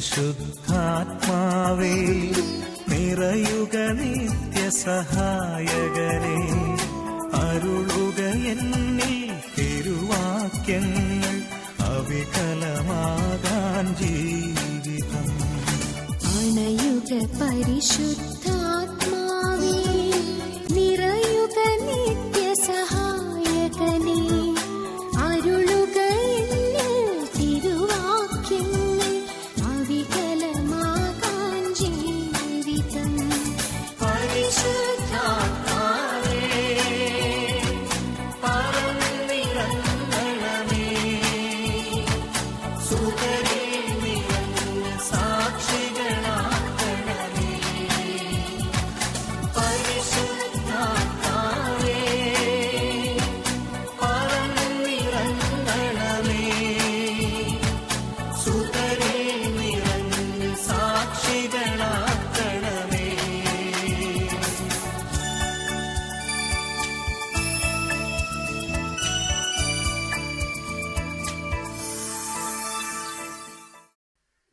പരിശുദ്ധാത്മാവേ നിറയുക നിത്യസഹായകനെ അരുളുക എന്നിൽ തിരുവാക്യങ്ങൾ അവികലമാകാൻ ജീവിതം. അണയുക പരിശുദ്ധാത്മാവേ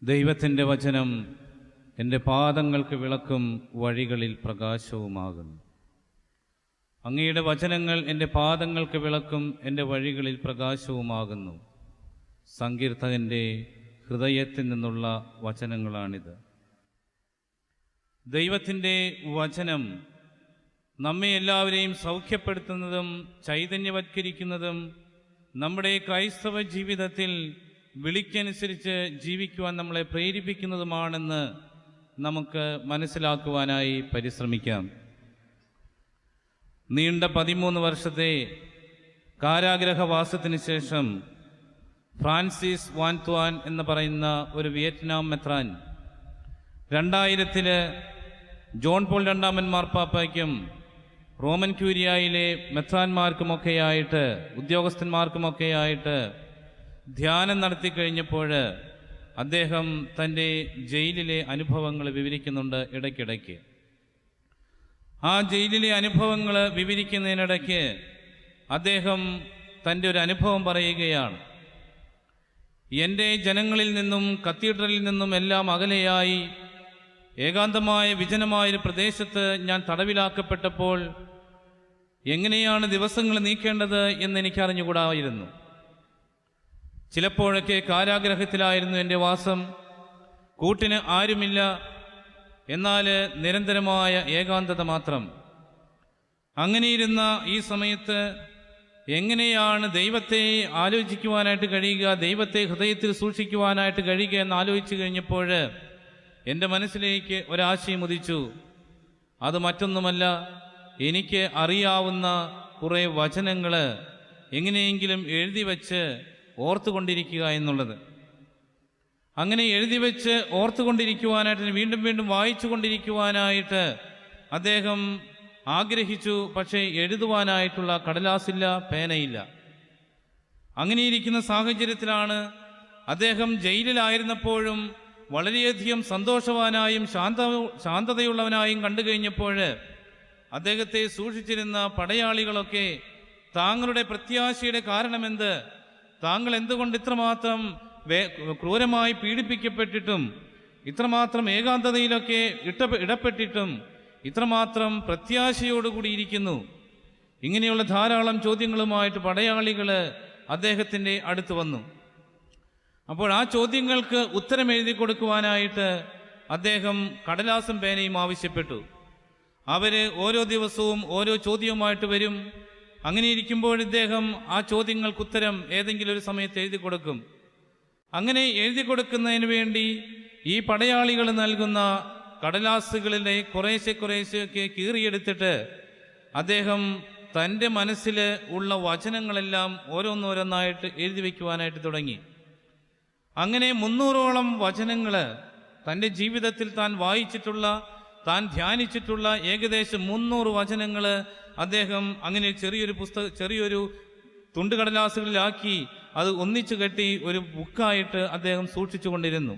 ദൈവത്തിന്റെ വചനം എന്റെ പാദങ്ങൾക്ക് വിളക്കും വഴികളിൽ പ്രകാശവുമാകുന്നു. അങ്ങയുടെ വചനങ്ങൾ എന്റെ പാദങ്ങൾക്ക് വിളക്കും എന്റെ വഴികളിൽ പ്രകാശവുമാകുന്നു. സങ്കീർത്തകന്റെ ഹൃദയത്തിൽ നിന്നുള്ള വചനങ്ങളാണിത്. ദൈവത്തിന്റെ വചനം നമ്മെ എല്ലാവരെയും സൗഖ്യപ്പെടുത്തുന്നതും ചൈതന്യവത്കരിക്കുന്നതും നമ്മുടെ ക്രൈസ്തവ ജീവിതത്തിൽ വിളിക്കനുസരിച്ച് ജീവിക്കുവാൻ നമ്മളെ പ്രേരിപ്പിക്കുന്നതുമാണെന്ന് നമുക്ക് മനസ്സിലാക്കുവാനായി പരിശ്രമിക്കാം. നീണ്ട പതിമൂന്ന് വർഷത്തെ കാരാഗ്രഹവാസത്തിന് ശേഷം ഫ്രാൻസിസ് വാൻത്വാൻ എന്ന് പറയുന്ന ഒരു വിയറ്റ്നാം മെത്രാൻ രണ്ടായിരത്തിൽ ജോൺ പോൾ രണ്ടാമൻ മാർപ്പാപ്പയ്ക്കും റോമൻ ക്യൂരിയായിലെ മെത്രാന്മാർക്കുമൊക്കെയായിട്ട് ഉദ്യോഗസ്ഥന്മാർക്കുമൊക്കെയായിട്ട് ധ്യാനം നടത്തി കഴിഞ്ഞപ്പോൾ അദ്ദേഹം തന്റെ ജയിലിലെ അനുഭവങ്ങൾ വിവരിക്കുന്നുണ്ട് ഇടയ്ക്കിടയ്ക്ക്. ആ ജയിലിലെ അനുഭവങ്ങൾ വിവരിക്കുന്നതിനിടയ്ക്ക് അദ്ദേഹം തന്റെ ഒരു അനുഭവം പറയുകയാണ്. എന്റെ ജനങ്ങളിൽ നിന്നും കത്തീഡ്രലിൽ നിന്നും എല്ലാം അകലെയായി ഏകാന്തമായ വിജനമായൊരു പ്രദേശത്ത് ഞാൻ തടവിലാക്കപ്പെട്ടപ്പോൾ എങ്ങനെയാണ് ദിവസങ്ങൾ നീക്കേണ്ടത് എന്ന് എനിക്കറിഞ്ഞുകൂടായിരുന്നു. ചിലപ്പോഴൊക്കെ കാരാഗ്രഹത്തിലായിരുന്നു എന്റെ വാസം. കൂട്ടിന് ആരുമില്ല. എന്നാൽ നിരന്തരമായ ഏകാന്തത മാത്രം. അങ്ങനെയിരുന്ന ഈ സമയത്ത് എങ്ങനെയാണ് ദൈവത്തെ ആലോചിക്കുവാനായിട്ട് കഴിയുക ദൈവത്തെ ഹൃദയത്തിൽ സൂക്ഷിക്കുവാനായിട്ട് കഴിയുക എന്ന് ആലോചിച്ചു കഴിഞ്ഞപ്പോൾ എന്റെ മനസ്സിലേക്ക് ഒരാശയം ഉദിച്ചു. അത് മറ്റൊന്നുമല്ല എനിക്ക് അറിയാവുന്ന കുറേ വചനങ്ങൾ എങ്ങനെയെങ്കിലും എഴുതി വച്ച് ഓർത്തുകൊണ്ടിരിക്കുക എന്നുള്ളത്. അങ്ങനെ എഴുതി വെച്ച് ഓർത്തുകൊണ്ടിരിക്കുവാനായിട്ട് വീണ്ടും വീണ്ടും വായിച്ചു കൊണ്ടിരിക്കുവാനായിട്ട് അദ്ദേഹം ആഗ്രഹിച്ചു. പക്ഷേ എഴുതുവാനായിട്ടുള്ള കടലാസില്ല പേനയില്ല. അങ്ങനെയിരിക്കുന്ന സാഹചര്യത്തിലാണ് അദ്ദേഹം ജയിലിലായിരുന്നപ്പോഴും വളരെയധികം സന്തോഷവാനായും ശാന്ത ശാന്തതയുള്ളവനായും കണ്ടു കഴിഞ്ഞപ്പോൾ അദ്ദേഹത്തെ സൂക്ഷിച്ചിരുന്ന പടയാളികളൊക്കെ താങ്കളുടെ പ്രത്യാശയുടെ കാരണമെന്ത്? താങ്കൾ എന്തുകൊണ്ട് ഇത്രമാത്രം ക്രൂരമായി പീഡിപ്പിക്കപ്പെട്ടിട്ടും ഇത്രമാത്രം ഏകാന്തതയിലൊക്കെ ഇട്ട ഇടപെട്ടിട്ടും ഇത്രമാത്രം പ്രത്യാശയോടുകൂടിയിരിക്കുന്നു ഇങ്ങനെയുള്ള ധാരാളം ചോദ്യങ്ങളുമായിട്ട് പടയാളികൾ അദ്ദേഹത്തിന്റെ അടുത്ത് വന്നു. അപ്പോൾ ആ ചോദ്യങ്ങൾക്ക് ഉത്തരം എഴുതി കൊടുക്കുവാനായിട്ട് അദ്ദേഹം കടലാസും പേനയും ആവശ്യപ്പെട്ടു. അവർ ഓരോ ദിവസവും ഓരോ ചോദ്യവുമായിട്ട് വരും. അങ്ങനെ ഇരിക്കുമ്പോൾ ഇദ്ദേഹം ആ ചോദ്യങ്ങൾക്ക് ഉത്തരം ഏതെങ്കിലും ഒരു സമയത്ത് എഴുതി കൊടുക്കും. അങ്ങനെ എഴുതി കൊടുക്കുന്നതിന് വേണ്ടി ഈ പടയാളികൾ നൽകുന്ന കടലാസുകളിലെ കുറേശ്ശെ കുറേശ്ശെയൊക്കെ കീറിയെടുത്തിട്ട് അദ്ദേഹം തന്റെ മനസ്സിൽ ഉള്ള വചനങ്ങളെല്ലാം ഓരോന്നോരോന്നായിട്ട് എഴുതി വയ്ക്കുവാനായിട്ട് തുടങ്ങി. അങ്ങനെ മുന്നൂറോളം വചനങ്ങൾ തന്റെ ജീവിതത്തിൽ താൻ വായിച്ചിട്ടുള്ള താൻ ധ്യാനിച്ചിട്ടുള്ള ഏകദേശം മുന്നൂറ് വചനങ്ങൾ അദ്ദേഹം അങ്ങനെ ചെറിയൊരു പുസ്തക ചെറിയൊരു തുണ്ടുകടലാസുകളിലാക്കി അത് ഒന്നിച്ചു കെട്ടി ഒരു ബുക്കായിട്ട് അദ്ദേഹം സൂക്ഷിച്ചു കൊണ്ടിരുന്നു.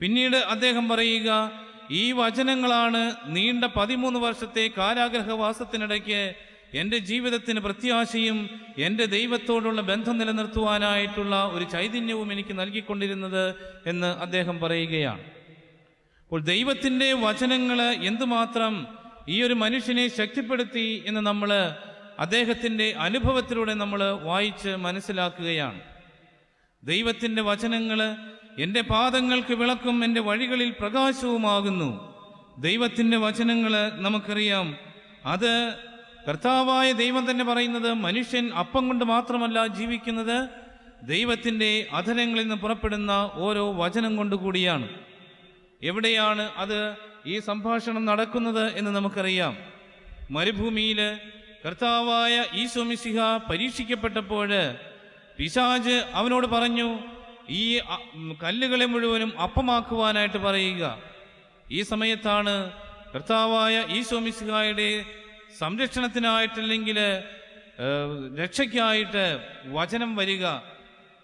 പിന്നീട് അദ്ദേഹം പറയുക ഈ വചനങ്ങളാണ് നീണ്ട പതിമൂന്ന് വർഷത്തെ കാരാഗ്രഹവാസത്തിനിടയ്ക്ക് എന്റെ ജീവിതത്തിന് പ്രത്യാശയും എന്റെ ദൈവത്തോടുള്ള ബന്ധം നിലനിർത്തുവാനായിട്ടുള്ള ഒരു ചൈതന്യവും എനിക്ക് നൽകിക്കൊണ്ടിരുന്നത് എന്ന് അദ്ദേഹം പറയുകയാണ്. അപ്പോൾ ദൈവത്തിന്റെ വചനങ്ങൾ എന്തുമാത്രം ഈ ഒരു മനുഷ്യനെ ശക്തിപ്പെടുത്തി എന്ന് നമ്മൾ അദ്ദേഹത്തിന്റെ അനുഭവത്തിലൂടെ നമ്മൾ വായിച്ച് മനസ്സിലാക്കുകയാണ്. ദൈവത്തിന്റെ വചനങ്ങൾ എന്റെ പാദങ്ങൾക്ക് വിളക്കും എന്റെ വഴികളിൽ പ്രകാശവുമാകുന്നു. ദൈവത്തിന്റെ വചനങ്ങൾ നമുക്കറിയാം. അത് കർത്താവായ ദൈവം തന്നെ പറയുന്നത് മനുഷ്യൻ അപ്പം കൊണ്ട് മാത്രമല്ല ജീവിക്കുന്നത് ദൈവത്തിന്റെ അധരങ്ങളിൽ നിന്ന് പുറപ്പെടുന്ന ഓരോ വചനം കൊണ്ട് കൂടിയാണ്. എവിടെയാണ് അത് ഈ സംഭാഷണം നടക്കുന്നത് എന്ന് നമുക്കറിയാം. മരുഭൂമിയിൽ കർത്താവായ ഈശോമിസിഹ പരീക്ഷിക്കപ്പെട്ടപ്പോൾ പിശാജ് അവനോട് പറഞ്ഞു ഈ കല്ലുകളെ മുഴുവനും അപ്പമാക്കുവാനായിട്ട് പറയുക. ഈ സമയത്താണ് കർത്താവായ ഈശോമിസിഹായുടെ സംരക്ഷണത്തിനായിട്ടല്ലെങ്കിൽ രക്ഷയ്ക്കായിട്ട് വചനം വരിക.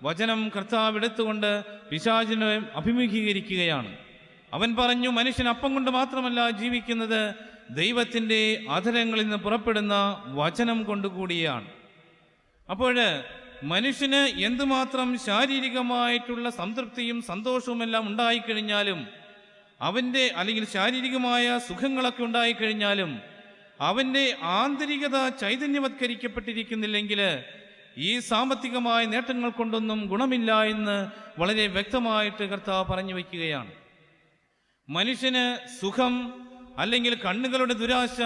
വചനം കർത്താവ് എടുത്തുകൊണ്ട് പിശാചിനെ അഭിമുഖീകരിക്കുകയാണ്. അവൻ പറഞ്ഞു മനുഷ്യൻ അപ്പം കൊണ്ട് മാത്രമല്ല ജീവിക്കുന്നത്. ദൈവത്തിന്റെ അധരങ്ങളിൽ നിന്ന് പുറപ്പെടുന്ന വചനം കൊണ്ടുകൂടിയാണ് അപ്പോൾ മനുഷ്യന് എന്തുമാത്രം ശാരീരികമായിട്ടുള്ള സംതൃപ്തിയും സന്തോഷവുമെല്ലാം ഉണ്ടായിക്കഴിഞ്ഞാലും അവന്റെ അല്ലെങ്കിൽ ശാരീരികമായ സുഖങ്ങളൊക്കെ ഉണ്ടായിക്കഴിഞ്ഞാലും അവന്റെ ആന്തരികത ചൈതന്യവത്കരിക്കപ്പെട്ടിരിക്കുന്നില്ലെങ്കിൽ ഈ സാമ്പത്തികമായ നേട്ടങ്ങൾ കൊണ്ടൊന്നും ഗുണമില്ല എന്ന് വളരെ വ്യക്തമായിട്ട് കർത്താവ് പറഞ്ഞു വയ്ക്കുകയാണ്. മനുഷ്യന് സുഖം അല്ലെങ്കിൽ കണ്ണുകളുടെ ദുരാശ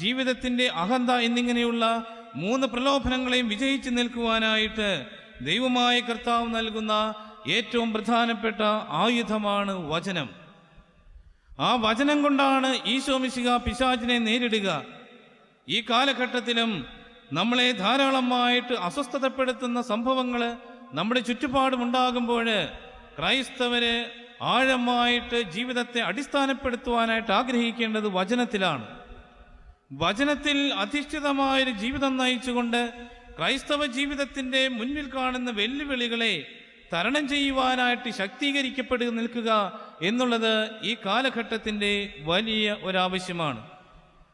ജീവിതത്തിന്റെ അഹന്ത എന്നിങ്ങനെയുള്ള മൂന്ന് പ്രലോഭനങ്ങളെയും വിജയിച്ചു നിൽക്കുവാനായിട്ട് ദൈവമായ കർത്താവ് നൽകുന്ന ഏറ്റവും പ്രധാനപ്പെട്ട ആയുധമാണ് വചനം. ആ വചനം കൊണ്ടാണ് ഈശോമിശിക പിശാചിനെ നേരിടുക. ഈ കാലഘട്ടത്തിലും നമ്മളെ ധാരാളമായിട്ട് അസ്വസ്ഥതപ്പെടുത്തുന്ന സംഭവങ്ങൾ നമ്മുടെ ചുറ്റുപാടുമുണ്ടാകുമ്പോൾ ക്രൈസ്തവര് ആഴമായിട്ട് ജീവിതത്തെ അടിസ്ഥാനപ്പെടുത്തുവാനായിട്ട് ആഗ്രഹിക്കേണ്ടത് വചനത്തിലാണ്. വചനത്തിൽ അധിഷ്ഠിതമായൊരു ജീവിതം നയിച്ചുകൊണ്ട് ക്രൈസ്തവ ജീവിതത്തിന്റെ മുന്നിൽ കാണുന്ന വെല്ലുവിളികളെ തരണം ചെയ്യുവാനായിട്ട് ശക്തീകരിക്കപ്പെടുക നിൽക്കുക എന്നുള്ളത് ഈ കാലഘട്ടത്തിന്റെ വലിയ ഒരാവശ്യമാണ്.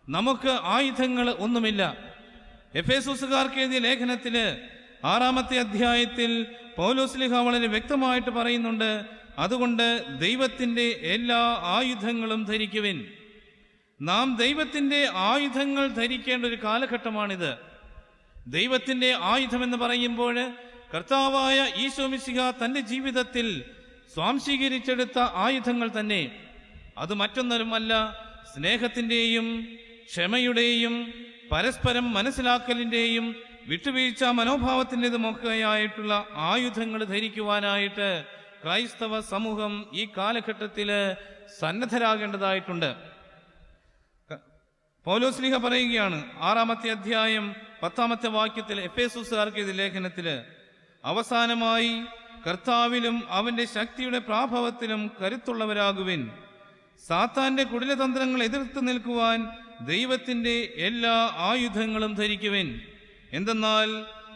നമുക്ക് ആയുധങ്ങൾ ഒന്നുമില്ല. എഫ് എഫേസൂസുകാർക്ക് എഴുതിയ ലേഖനത്തിൽ ആറാമത്തെ അധ്യായത്തിൽ പൗലോസ്ലിഹ വളരെ വ്യക്തമായിട്ട് പറയുന്നുണ്ട് അതുകൊണ്ട് ദൈവത്തിന്റെ എല്ലാ ആയുധങ്ങളും ധരിക്കുവിൻ. നാം ദൈവത്തിന്റെ ആയുധങ്ങൾ ധരിക്കേണ്ട ഒരു കാലഘട്ടമാണിത്. ദൈവത്തിന്റെ ആയുധം എന്ന് പറയുമ്പോൾ കർത്താവായ ഈശോമിശിഹ തന്റെ ജീവിതത്തിൽ സ്വാംശീകരിച്ചെടുത്ത ആയുധങ്ങൾ തന്നെ. അത് മറ്റൊന്നരുമല്ല സ്നേഹത്തിന്റെയും ക്ഷമയുടെയും പരസ്പരം മനസ്സിലാക്കലിന്റെയും വിട്ടുവീഴ്ച മനോഭാവത്തിന്റെതുമൊക്കെയായിട്ടുള്ള ആയുധങ്ങൾ ധരിക്കുവാനായിട്ട് ക്രൈസ്തവ സമൂഹം ഈ കാലഘട്ടത്തിൽ സന്നദ്ധരാകേണ്ടതായിട്ടുണ്ട്. പൗലോസ്ലിഹ പറയുകയാണ് ആറാമത്തെ അധ്യായം പത്താമത്തെ വാക്യത്തിൽ എഫേസുസുകാർക്ക് ഇത് ലേഖനത്തിൽ അവസാനമായി കർത്താവിലും അവന്റെ ശക്തിയുടെ പ്രാഭവത്തിലും കരുത്തുള്ളവരാകുവിൻ. സാത്താന്റെ കുടിലതന്ത്രങ്ങൾ എതിർത്ത് നിൽക്കുവാൻ ദൈവത്തിന്റെ എല്ലാ ആയുധങ്ങളും ധരിക്കുവിൻ. എന്തെന്നാൽ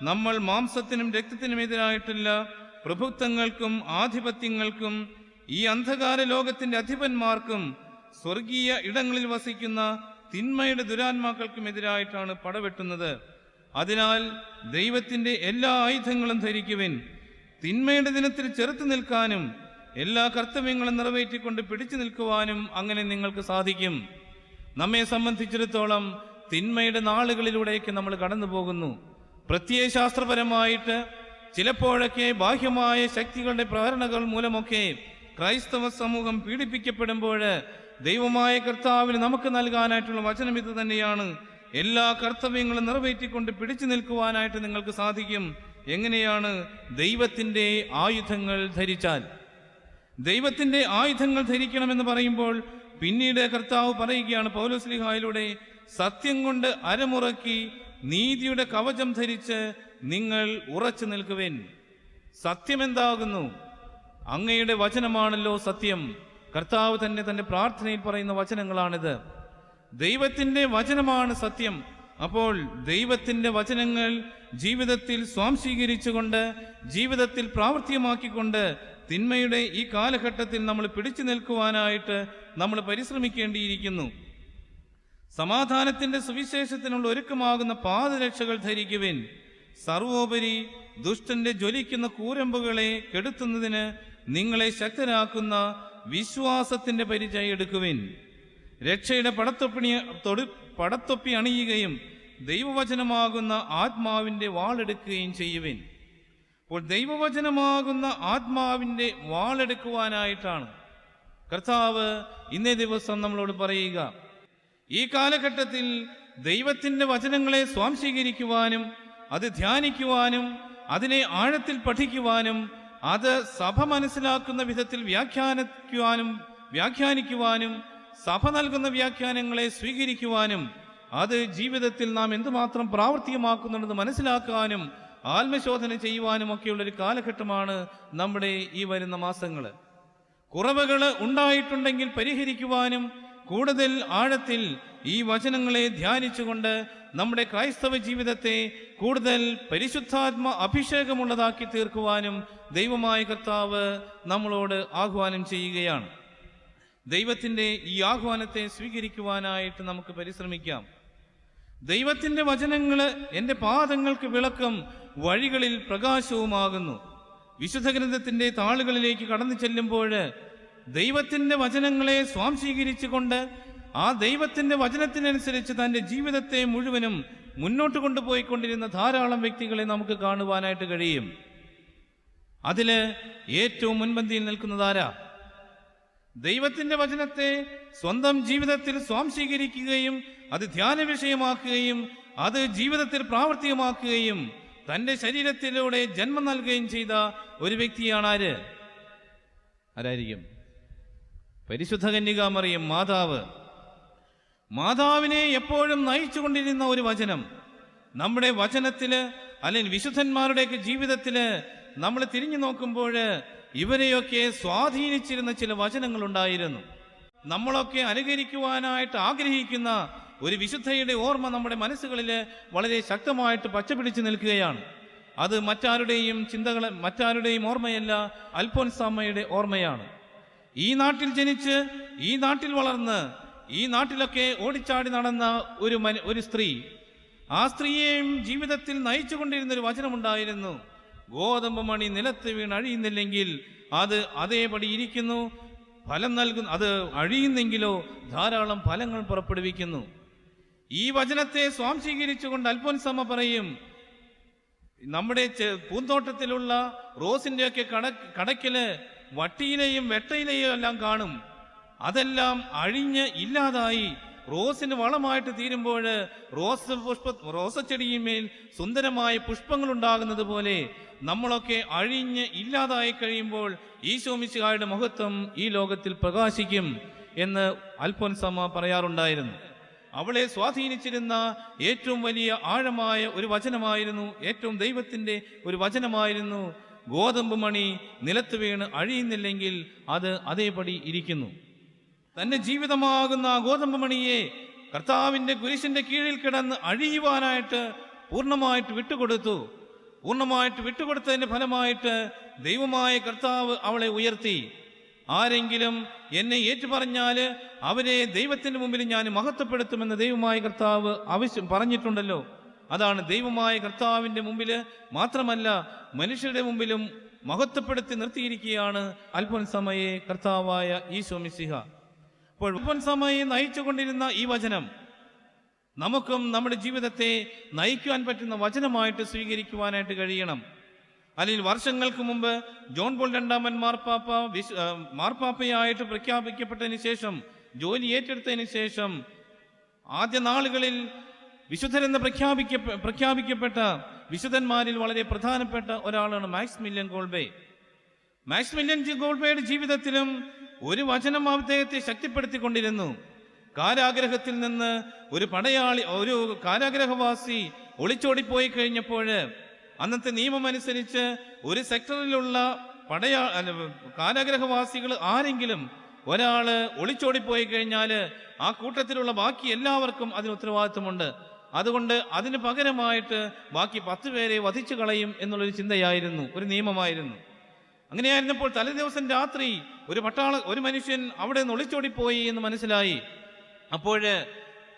നമ്മൾ മാംസത്തിനും രക്തത്തിനും എതിരായിട്ടില്ല പ്രഭുത്വങ്ങൾക്കും ആധിപത്യങ്ങൾക്കും ഈ അന്ധകാര ലോകത്തിന്റെ അധിപന്മാർക്കും സ്വർഗീയ ഇടങ്ങളിൽ വസിക്കുന്ന തിന്മയുടെ ദുരാത്മാക്കൾക്കും എതിരായിട്ടാണ് പടവെട്ടുന്നത്. അതിനാൽ ദൈവത്തിന്റെ എല്ലാ ആയുധങ്ങളും ധരിക്കുവിൻ. തിന്മയുടെ ദിനത്തിൽ ചെറുത്തു നിൽക്കാനും എല്ലാ കർത്തവ്യങ്ങളും നിറവേറ്റിക്കൊണ്ട് പിടിച്ചു നിൽക്കുവാനും അങ്ങനെ നിങ്ങൾക്ക് സാധിക്കും. നമ്മെ സംബന്ധിച്ചിടത്തോളം തിന്മയുടെ നാളുകളിലൂടെയൊക്കെ നമ്മൾ കടന്നു പോകുന്നു പ്രത്യയശാസ്ത്രപരമായിട്ട് ചിലപ്പോഴൊക്കെ ബാഹ്യമായ ശക്തികളുടെ പ്രേരണകൾ മൂലമൊക്കെ ക്രൈസ്തവ സമൂഹം പീഡിപ്പിക്കപ്പെടുമ്പോൾ ദൈവമായ കർത്താവിന് നമുക്ക് നൽകാനായിട്ടുള്ള വചനം ഇത് തന്നെയാണ്. എല്ലാ കർത്തവ്യങ്ങളും നിറവേറ്റിക്കൊണ്ട് പിടിച്ചു നിൽക്കുവാനായിട്ട് നിങ്ങൾക്ക് സാധിക്കും. എങ്ങനെയാണ് ദൈവത്തിന്റെ ആയുധങ്ങൾ ധരിച്ചാൽ? ദൈവത്തിന്റെ ആയുധങ്ങൾ ധരിക്കണമെന്ന് പറയുമ്പോൾ പിന്നീട് കർത്താവ് പറയുകയാണ് പൗലോസ്ലിഹായിലൂടെ സത്യം കൊണ്ട് അരമുറക്കി നീതിയുടെ കവചം ധരിച്ച് നിങ്ങൾ ഉറച്ചു നിൽക്കുവിൻ. സത്യം എന്താകുന്നു അങ്ങയുടെ വചനമാണല്ലോ സത്യം. കർത്താവ് തന്നെ തന്റെ പ്രാർത്ഥനയിൽ പറയുന്ന വചനങ്ങളാണിത്. ദൈവത്തിന്റെ വചനമാണ് സത്യം. അപ്പോൾ ദൈവത്തിന്റെ വചനങ്ങൾ ജീവിതത്തിൽ സ്വാംശീകരിച്ചുകൊണ്ട് ജീവിതത്തിൽ പ്രാവർത്തികമാക്കിക്കൊണ്ട് തിന്മയുടെ ഈ കാലഘട്ടത്തിൽ നമ്മൾ പിടിച്ചു നിൽക്കുവാനായിട്ട് നമ്മൾ പരിശ്രമിക്കേണ്ടിയിരിക്കുന്നു. സമാധാനത്തിന്റെ സുവിശേഷത്തിനുള്ള ഒരുക്കമാകുന്ന പാദരക്ഷകൾ ധരിക്കുവിൻ. സർവോപരി ദുഷ്ടന്റെ ജ്വലിക്കുന്ന കൂരമ്പുകളെ കെടുത്തുന്നതിന് നിങ്ങളെ ശക്തരാക്കുന്ന വിശ്വാസത്തിന്റെ പരിചയം എടുക്കുവിൻ. രക്ഷയുടെ പടത്തൊപ്പിണി തൊടു പടത്തൊപ്പി അണിയുകയും ദൈവവചനമാകുന്ന ആത്മാവിന്റെ വാളെടുക്കുകയും ചെയ്യുവിൻ. അപ്പോൾ ദൈവവചനമാകുന്ന ആത്മാവിന്റെ വാളെടുക്കുവാനായിട്ടാണ്. കർത്താവ് ഇന്നേ ദിവസം നമ്മളോട് പറയുക ഈ കാലഘട്ടത്തിൽ ദൈവത്തിന്റെ വചനങ്ങളെ സ്വാംശീകരിക്കുവാനും അത് ധ്യാനിക്കുവാനും അതിനെ ആഴത്തിൽ പഠിക്കുവാനും അത് സഭ മനസ്സിലാക്കുന്ന വിധത്തിൽ വ്യാഖ്യാനിക്കുവാനും വ്യാഖ്യാനിക്കുവാനും സഭ നൽകുന്ന വ്യാഖ്യാനങ്ങളെ സ്വീകരിക്കുവാനും അത് ജീവിതത്തിൽ നാം എന്തുമാത്രം പ്രാവർത്തികമാക്കുന്നുണ്ടെന്ന് മനസ്സിലാക്കാനും ആത്മശോധന ചെയ്യുവാനും ഒക്കെയുള്ള ഒരു കാലഘട്ടമാണ് നമ്മുടെ ഈ വരുന്ന മാസങ്ങൾ കുറവുകൾ ഉണ്ടായിട്ടുണ്ടെങ്കിൽ പരിഹരിക്കുവാനും കൂടുതൽ ആഴത്തിൽ ഈ വചനങ്ങളെ ധ്യാനിച്ചുകൊണ്ട് നമ്മുടെ ക്രൈസ്തവ ജീവിതത്തെ കൂടുതൽ പരിശുദ്ധാത്മ അഭിഷേകമുള്ളതാക്കി തീർക്കുവാനും ദൈവമായ കർത്താവ് നമ്മളോട് ആഹ്വാനം ചെയ്യുകയാണ്. ദൈവത്തിന്റെ ഈ ആഹ്വാനത്തെ സ്വീകരിക്കുവാനായിട്ട് നമുക്ക് പരിശ്രമിക്കാം. ദൈവത്തിന്റെ വചനങ്ങൾ എന്റെ പാദങ്ങൾക്ക് വിളക്കം വഴികളിൽ പ്രകാശവുമാകുന്നു. വിശുദ്ധ ഗ്രന്ഥത്തിന്റെ താളുകളിലേക്ക് കടന്നു ചെല്ലുമ്പോൾ ദൈവത്തിന്റെ വചനങ്ങളെ സ്വാംശീകരിച്ചുകൊണ്ട് ആ ദൈവത്തിന്റെ വചനത്തിനനുസരിച്ച് തന്റെ ജീവിതത്തെ മുഴുവനും മുന്നോട്ട് കൊണ്ടുപോയിക്കൊണ്ടിരുന്ന ധാരാളം വ്യക്തികളെ നമുക്ക് കാണുവാനായിട്ട് കഴിയും. അതിൽ ഏറ്റവും മുൻപന്തിയിൽ നിൽക്കുന്നതാരാ ദൈവത്തിന്റെ വചനത്തെ സ്വന്തം ജീവിതത്തിൽ സ്വാംശീകരിക്കുകയും അത് ധ്യാന വിഷയമാക്കുകയും അത് ജീവിതത്തിൽ പ്രാവർത്തികമാക്കുകയും തന്റെ ശരീരത്തിലൂടെ ജന്മം നൽകുകയും ചെയ്ത ഒരു വ്യക്തിയാണ് ആര്? ആരായിരിക്കും? പരിശുദ്ധ കന്യകാമറിയും മാതാവ്. മാതാവിനെ എപ്പോഴും നയിച്ചുകൊണ്ടിരുന്ന ഒരു വചനം. നമ്മുടെ വചനത്തിൽ അല്ലെങ്കിൽ വിശുദ്ധന്മാരുടെയൊക്കെ ജീവിതത്തിൽ നമ്മൾ തിരിഞ്ഞു നോക്കുമ്പോൾ ഇവരെയൊക്കെ സ്വാധീനിച്ചിരുന്ന ചില വചനങ്ങൾ ഉണ്ടായിരുന്നു നമ്മളൊക്കെ അനുകരിക്കുവാനായിട്ട് ആഗ്രഹിക്കുന്ന ഒരു വിശുദ്ധയുടെ ഓർമ്മ നമ്മുടെ മനസ്സുകളിൽ വളരെ ശക്തമായിട്ട് പച്ചപിടിച്ച് നിൽക്കുകയാണ്. അത് മറ്റാരുടെയും ചിന്തകൾ മറ്റാരുടെയും ഓർമ്മയല്ല അൽഫോൻസാമ്മയുടെ ഓർമ്മയാണ്. ഈ നാട്ടിൽ ജനിച്ച് ഈ നാട്ടിൽ വളർന്ന് ഈ നാട്ടിലൊക്കെ ഓടിച്ചാടി നടന്ന ഒരു ഒരു സ്ത്രീ. ആ സ്ത്രീയെയും ജീവിതത്തിൽ നയിച്ചുകൊണ്ടിരുന്ന ഒരു വചനമുണ്ടായിരുന്നു. ഗോതമ്പ് മണി നിലത്ത് വീണ് അഴിയുന്നില്ലെങ്കിൽ അത് അതേപടി ഇരിക്കുന്നു. ഫലം നൽകുന്നു അത് അഴിയുന്നെങ്കിലോ ധാരാളം ഫലങ്ങൾ പുറപ്പെടുവിക്കുന്നു. ഈ വചനത്തെ സ്വാംശീകരിച്ചുകൊണ്ട് അൽഫോൻസമ്മ പറയും നമ്മുടെ പൂന്തോട്ടത്തിലുള്ള റോസിന്റെ ഒക്കെ കട കടക്കിൽ വട്ടിയിലെയും വെട്ടയിലെയും എല്ലാം കാണും. അതെല്ലാം അഴിഞ്ഞ് ഇല്ലാതായി. റോസിന് വളമായിട്ട് തീരുമ്പോൾ റോസ് പുഷ്പ റോസച്ചെടിയിന്മേൽ സുന്ദരമായ പുഷ്പങ്ങൾ ഉണ്ടാകുന്നത് പോലെ നമ്മളൊക്കെ അഴിഞ്ഞ് ഇല്ലാതായി കഴിയുമ്പോൾ ഈശോമിശുകാരുടെ മഹത്വം ഈ ലോകത്തിൽ പ്രകാശിക്കും എന്ന് അൽഫോൻസമ്മ പറയാറുണ്ടായിരുന്നു. അവളെ സ്വാധീനിച്ചിരുന്ന ഏറ്റവും വലിയ ആഴമായ ഒരു വചനമായിരുന്നു ഏറ്റവും ദൈവത്തിന്റെ ഒരു വചനമായിരുന്നു ഗോതമ്പ് മണി നിലത്ത് വീണ് അഴിയുന്നില്ലെങ്കിൽ അത് അതേപടി ഇരിക്കുന്നു. തന്റെ ജീവിതമാകുന്ന ആ ഗോതമ്പ് മണിയെ കർത്താവിന്റെ കുരിശിന്റെ കീഴിൽ കിടന്ന് അഴിയുവാനായിട്ട് പൂർണമായിട്ട് വിട്ടുകൊടുത്തു. പൂർണമായിട്ട് വിട്ടുകൊടുത്തതിന്റെ ഫലമായിട്ട് ദൈവമായ കർത്താവ് അവളെ ഉയർത്തി. ആരെങ്കിലും എന്നെ ഏറ്റുപറഞ്ഞാൽ അവരെ ദൈവത്തിന്റെ മുമ്പിൽ ഞാൻ മഹത്വപ്പെടുത്തുമെന്ന് ദൈവമായ കർത്താവ് ആവശ്യം പറഞ്ഞിട്ടുണ്ടല്ലോ. അതാണ് ദൈവമായ കർത്താവിന്റെ മുമ്പിൽ മാത്രമല്ല മനുഷ്യരുടെ മുമ്പിലും മഹത്വപ്പെടുത്തി നിർത്തിയിരിക്കുകയാണ് അൽഫൻസമയെ സമയെ കർത്താവായ ഈശോ മിസിഹ അപ്പോൾ അൽഫൻസമയെ നയിച്ചു നയിച്ചുകൊണ്ടിരുന്ന ഈ വചനം നമുക്കും നമ്മുടെ ജീവിതത്തെ നയിക്കുവാൻ പറ്റുന്ന വചനമായിട്ട് സ്വീകരിക്കുവാനായിട്ട് കഴിയണം. അല്ലെങ്കിൽ വർഷങ്ങൾക്ക് മുമ്പ് ജോൺ പോൾ രണ്ടാമൻ മാർപ്പാപ്പ വിശ്- മാർപ്പാപ്പയായിട്ട് പ്രഖ്യാപിക്കപ്പെട്ടതിന് ശേഷം ജോലി ഏറ്റെടുത്തതിന് ശേഷം ആദ്യ നാളുകളിൽ വിശുദ്ധരെന്ന് പ്രഖ്യാപിക്ക പ്രഖ്യാപിക്കപ്പെട്ട വിശുദ്ധന്മാരിൽ വളരെ പ്രധാനപ്പെട്ട ഒരാളാണ് Maximilian Kolbe. Maximilian ഗോൾബേയുടെ ജീവിതത്തിലും ഒരു വചനം അദ്ദേഹത്തെ ശക്തിപ്പെടുത്തിക്കൊണ്ടിരുന്നു. കാരാഗ്രഹത്തിൽ നിന്ന് ഒരു പടയാളി ഒരു കാരാഗ്രഹവാസി ഒളിച്ചോടിപ്പോയി കഴിഞ്ഞപ്പോൾ അന്നത്തെ നിയമമനുസരിച്ച് ഒരു സെക്ടറിലുള്ള പടയാ കാരാഗ്രഹവാസികൾ ആരെങ്കിലും ഒരാൾ ഒളിച്ചോടിപ്പോയി കഴിഞ്ഞാൽ ആ കൂട്ടത്തിലുള്ള ബാക്കി എല്ലാവർക്കും അതിന് ഉത്തരവാദിത്വമുണ്ട്. അതുകൊണ്ട് അതിന് പകരമായിട്ട് ബാക്കി പത്ത് പേരെ വധിച്ചു കളയും എന്നുള്ളൊരു ചിന്തയായിരുന്നു ഒരു നിയമമായിരുന്നു. അങ്ങനെയായിരുന്നപ്പോൾ തലേ ദിവസം രാത്രി ഒരു പട്ടാള ഒരു മനുഷ്യൻ അവിടെ നിന്ന് ഒളിച്ചോടിപ്പോയി എന്ന് മനസ്സിലായി. അപ്പോൾ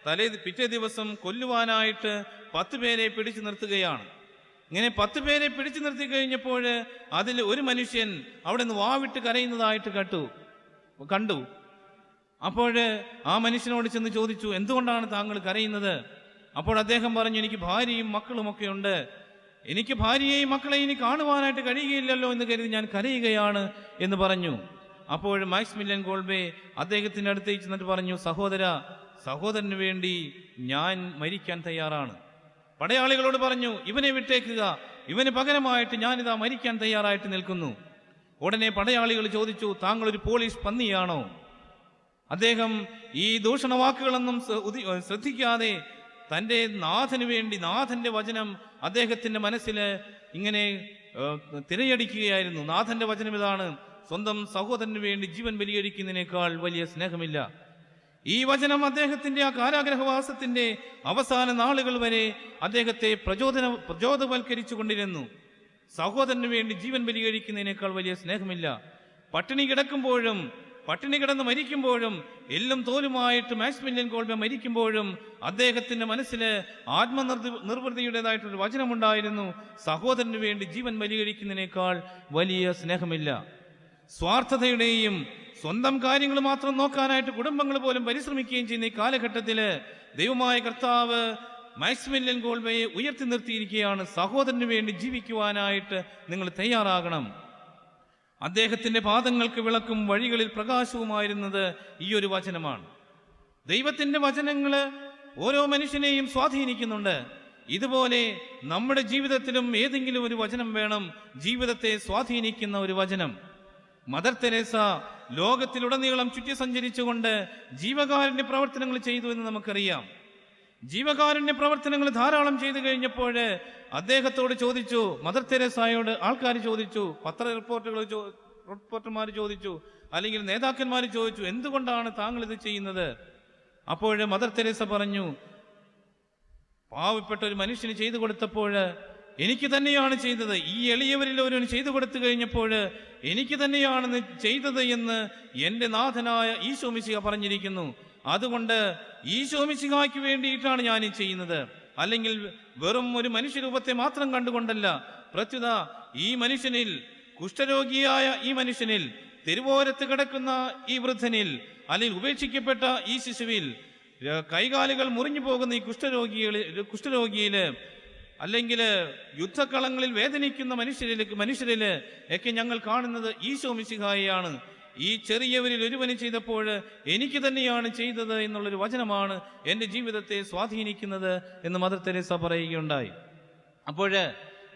തലേ പിറ്റേ ദിവസം കൊല്ലുവാനായിട്ട് പത്ത് പേരെ പിടിച്ചു നിർത്തുകയാണ്. ഇങ്ങനെ പത്ത് പേരെ പിടിച്ചു നിർത്തി കഴിഞ്ഞപ്പോൾ അതിൽ ഒരു മനുഷ്യൻ അവിടെ നിന്ന് വാവിട്ട് കരയുന്നതായിട്ട് കേട്ടു കണ്ടു. അപ്പോൾ ആ മനുഷ്യനോട് ചെന്ന് ചോദിച്ചു എന്തുകൊണ്ടാണ് താങ്കൾ കരയുന്നത്? അപ്പോൾ അദ്ദേഹം പറഞ്ഞു എനിക്ക് ഭാര്യയും മക്കളുമൊക്കെ ഉണ്ട്. എനിക്ക് ഭാര്യയെയും മക്കളെ ഇനി കാണുവാനായിട്ട് കഴിയുകയില്ലല്ലോ എന്ന് കരുതി ഞാൻ കരയുകയാണ് എന്ന് പറഞ്ഞു. അപ്പോൾ മാക്സ് മില്യൻ ഗോൾബെ അദ്ദേഹത്തിന്റെ അടുത്തേക്ക് ചെന്നിട്ട് പറഞ്ഞു സഹോദര സഹോദരന് വേണ്ടി ഞാൻ മരിക്കാൻ തയ്യാറാണ്. പടയാളികളോട് പറഞ്ഞു ഇവനെ വിട്ടേക്കുക. ഇവന് പകരമായിട്ട് ഞാനിതാ മരിക്കാൻ തയ്യാറായിട്ട് നിൽക്കുന്നു. ഉടനെ പടയാളികൾ ചോദിച്ചു താങ്കൾ ഒരു പോലീസ് പന്നിയാണോ? അദ്ദേഹം ഈ ദൂഷണ വാക്കുകളൊന്നും ശ്ര- ശ്രദ്ധിക്കാതെ തന്റെ നാഥന് വേണ്ടി നാഥന്റെ വചനം അദ്ദേഹത്തിന്റെ മനസ്സിൽ ഇങ്ങനെ തിരയടിക്കുകയായിരുന്നു. നാഥന്റെ വചനം ഇതാണ് സ്വന്തം സഹോദരന് വേണ്ടി ജീവൻ ബലിയടിക്കുന്നതിനേക്കാൾ വലിയ സ്നേഹമില്ല. ഈ വചനം അദ്ദേഹത്തിന്റെ ആ കാരാഗ്രഹവാസത്തിന്റെ അവസാന നാളുകൾ വരെ അദ്ദേഹത്തെ പ്രചോദന പ്രചോദവൽക്കരിച്ചു കൊണ്ടിരുന്നു. സഹോദരന് വേണ്ടി ജീവൻ ബലികഴിക്കുന്നതിനേക്കാൾ വലിയ സ്നേഹമില്ല. പട്ടിണി കിടക്കുമ്പോഴും പട്ടിണി കിടന്ന് മരിക്കുമ്പോഴും എല്ലും തോലുമായിട്ട് മാക്സ്മില്യൻ കോൾബെ മരിക്കുമ്പോഴും അദ്ദേഹത്തിന്റെ മനസ്സിൽ ആത്മനിർവൃ നിർവൃതിയുടേതായിട്ടൊരു വചനമുണ്ടായിരുന്നു. സഹോദരന് വേണ്ടി ജീവൻ ബലികഴിക്കുന്നതിനേക്കാൾ വലിയ സ്നേഹമില്ല. സ്വാർത്ഥതയുടെയും സ്വന്തം കാര്യങ്ങൾ മാത്രം നോക്കാനായിട്ട് കുടുംബങ്ങൾ പോലും പരിശ്രമിക്കുകയും ചെയ്യുന്ന ഈ കാലഘട്ടത്തിൽ ദൈവമായ കർത്താവ് മാക്സിമില്യൻ ഗോൾബയെ ഉയർത്തി നിർത്തിയിരിക്കുകയാണ്. സഹോദരന് വേണ്ടി ജീവിക്കുവാനായിട്ട് നിങ്ങൾ തയ്യാറാകണം. അദ്ദേഹത്തിന്റെ പാദങ്ങൾക്ക് വിളക്കും വഴികളിൽ പ്രകാശവുമായിരുന്നത് ഈ ഒരു വചനമാണ്. ദൈവത്തിന്റെ വചനങ്ങൾ ഓരോ മനുഷ്യനെയും സ്വാധീനിക്കുന്നുണ്ട്. ഇതുപോലെ നമ്മുടെ ജീവിതത്തിലും ഏതെങ്കിലും ഒരു വചനം വേണം ജീവിതത്തെ സ്വാധീനിക്കുന്ന ഒരു വചനം. മദർ തെരേസ ലോകത്തിലുടനീളം ചുറ്റി സഞ്ചരിച്ചുകൊണ്ട് ജീവകാരുണ്യ പ്രവർത്തനങ്ങൾ ചെയ്തു എന്ന് നമുക്കറിയാം. ജീവകാരുണ്യ പ്രവർത്തനങ്ങൾ ധാരാളം ചെയ്തു കഴിഞ്ഞപ്പോൾ അദ്ദേഹത്തോട് ചോദിച്ചു മദർ തെരേസായോട് ആൾക്കാർ ചോദിച്ചു പത്ര റിപ്പോർട്ടുകൾ റിപ്പോർട്ടർമാർ ചോദിച്ചു അല്ലെങ്കിൽ നേതാക്കന്മാർ ചോദിച്ചു എന്തുകൊണ്ടാണ് താങ്കൾ ഇത് ചെയ്യുന്നത്? അപ്പോൾ മദർ തെരേസ പറഞ്ഞു പാവപ്പെട്ട ഒരു മനുഷ്യന് ചെയ്തു കൊടുത്തപ്പോൾ എനിക്ക് തന്നെയാണ് ചെയ്തത്. ഈ എളിയവരിൽ ഒരുവന് ചെയ്തു കൊടുത്തു കഴിഞ്ഞപ്പോൾ എനിക്ക് തന്നെയാണ് ചെയ്തത് എന്ന് എന്റെ നാഥനായ ഈശോ മിശിഹ പറഞ്ഞിരിക്കുന്നു. അതുകൊണ്ട് ഈശോ മിശിഹായ്ക്ക് വേണ്ടിയിട്ടാണ് ഞാൻ ഈ ചെയ്യുന്നത്. അല്ലെങ്കിൽ വെറും ഒരു മനുഷ്യരൂപത്തെ മാത്രം കണ്ടുകൊണ്ടല്ല പ്രത്യുത ഈ മനുഷ്യനിൽ കുഷ്ഠരോഗിയായ ഈ മനുഷ്യനിൽ തെരുവോരത്ത് കിടക്കുന്ന ഈ വൃദ്ധനിൽ അല്ലെങ്കിൽ ഉപേക്ഷിക്കപ്പെട്ട ഈ ശിശുവിൽ കൈകാലുകൾ മുറിഞ്ഞു പോകുന്ന ഈ കുഷ്ഠരോഗികളിൽ കുഷ്ഠരോഗിയിൽ അല്ലെങ്കിൽ യുദ്ധക്കളങ്ങളിൽ വേദനിക്കുന്ന മനുഷ്യരിൽ മനുഷ്യരിൽ ഒക്കെ ഞങ്ങൾ കാണുന്നത് ഈശോ മിശിഹായിയാണ്. ഈ ചെറിയവരിൽ ഒരുവന് ചെയ്തപ്പോൾ എനിക്ക് തന്നെയാണ് ചെയ്തത് എന്നുള്ളൊരു വചനമാണ് എന്റെ ജീവിതത്തെ സ്വാധീനിക്കുന്നത് എന്ന് മദർ തെരേസ പറയുകയുണ്ടായി. അപ്പോൾ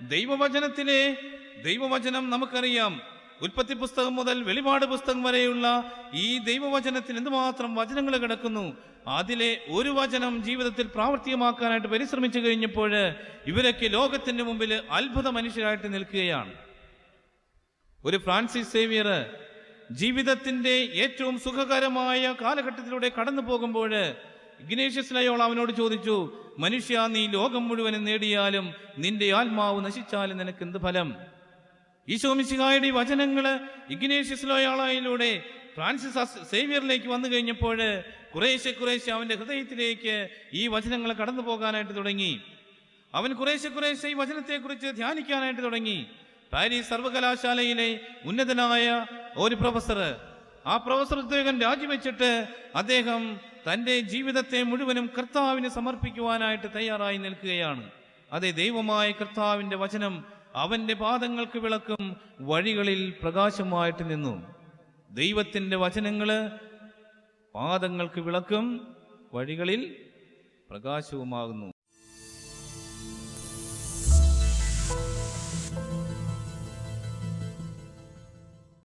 ദൈവവചനത്തിലെ ദൈവവചനം നമുക്കറിയാം. ഉൽപ്പത്തി പുസ്തകം മുതൽ വെളിപാട് പുസ്തകം വരെയുള്ള ഈ ദൈവവചനത്തിൽ എന്തുമാത്രം വചനങ്ങൾ കിടക്കുന്നു? അതിലെ ഒരു വചനം ജീവിതത്തിൽ പ്രാവർത്തികമാക്കാനായിട്ട് പരിശ്രമിച്ചു കഴിഞ്ഞപ്പോൾ ഇവരൊക്കെ ലോകത്തിന്റെ മുമ്പിൽ അത്ഭുത മനുഷ്യരായിട്ട് നിൽക്കുകയാണ്. ഒരു ഫ്രാൻസിസ് സേവിയർ ജീവിതത്തിന്റെ ഏറ്റവും സുഖകരമായ കാലഘട്ടത്തിലൂടെ കടന്നു പോകുമ്പോൾ ഇഗ്നേഷ്യസ് ലയോൾ അവനോട് ചോദിച്ചു മനുഷ്യ നീ ലോകം മുഴുവനും നേടിയാലും നിന്റെ ആത്മാവ് നശിച്ചാലും നിനക്ക് എന്ത് ഫലം? ഈശോമിശിഹായുടെ മിശിഹായുടെ വചനങ്ങൾ ഇഗ്നേഷ്യസ് ലോയാളായിലൂടെ ഫ്രാൻസിസ് സേവിയറിലേക്ക് വന്നു കഴിഞ്ഞപ്പോൾ കുറേശ്ശെ കുറേശ്ശെ അവന്റെ ഹൃദയത്തിലേക്ക് ഈ വചനങ്ങൾ കടന്നു പോകാനായിട്ട് തുടങ്ങി. അവൻ കുറേശ്ശെ കുറേശ്ശെ ഈ വചനത്തെക്കുറിച്ച് ധ്യാനിക്കാനായിട്ട് തുടങ്ങി. പാരീസ് സർവകലാശാലയിലെ ഉന്നതനായ ഒരു പ്രൊഫസർ ആ പ്രൊഫസർ ഉദ്യോഗം രാജിവെച്ചിട്ട് അദ്ദേഹം തന്റെ ജീവിതത്തെ മുഴുവനും കർത്താവിന് സമർപ്പിക്കുവാനായിട്ട് തയ്യാറായി നിൽക്കുകയാണ്. അതെ ദൈവമായ കർത്താവിന്റെ വചനം അവന്റെ പാദങ്ങൾക്ക് വിളക്കും വഴികളിൽ പ്രകാശമായിട്ട് നിന്നു. ദൈവത്തിന്റെ വചനങ്ങൾ പാദങ്ങൾക്ക് വിളക്കും വഴികളിൽ പ്രകാശവുമാകുന്നു.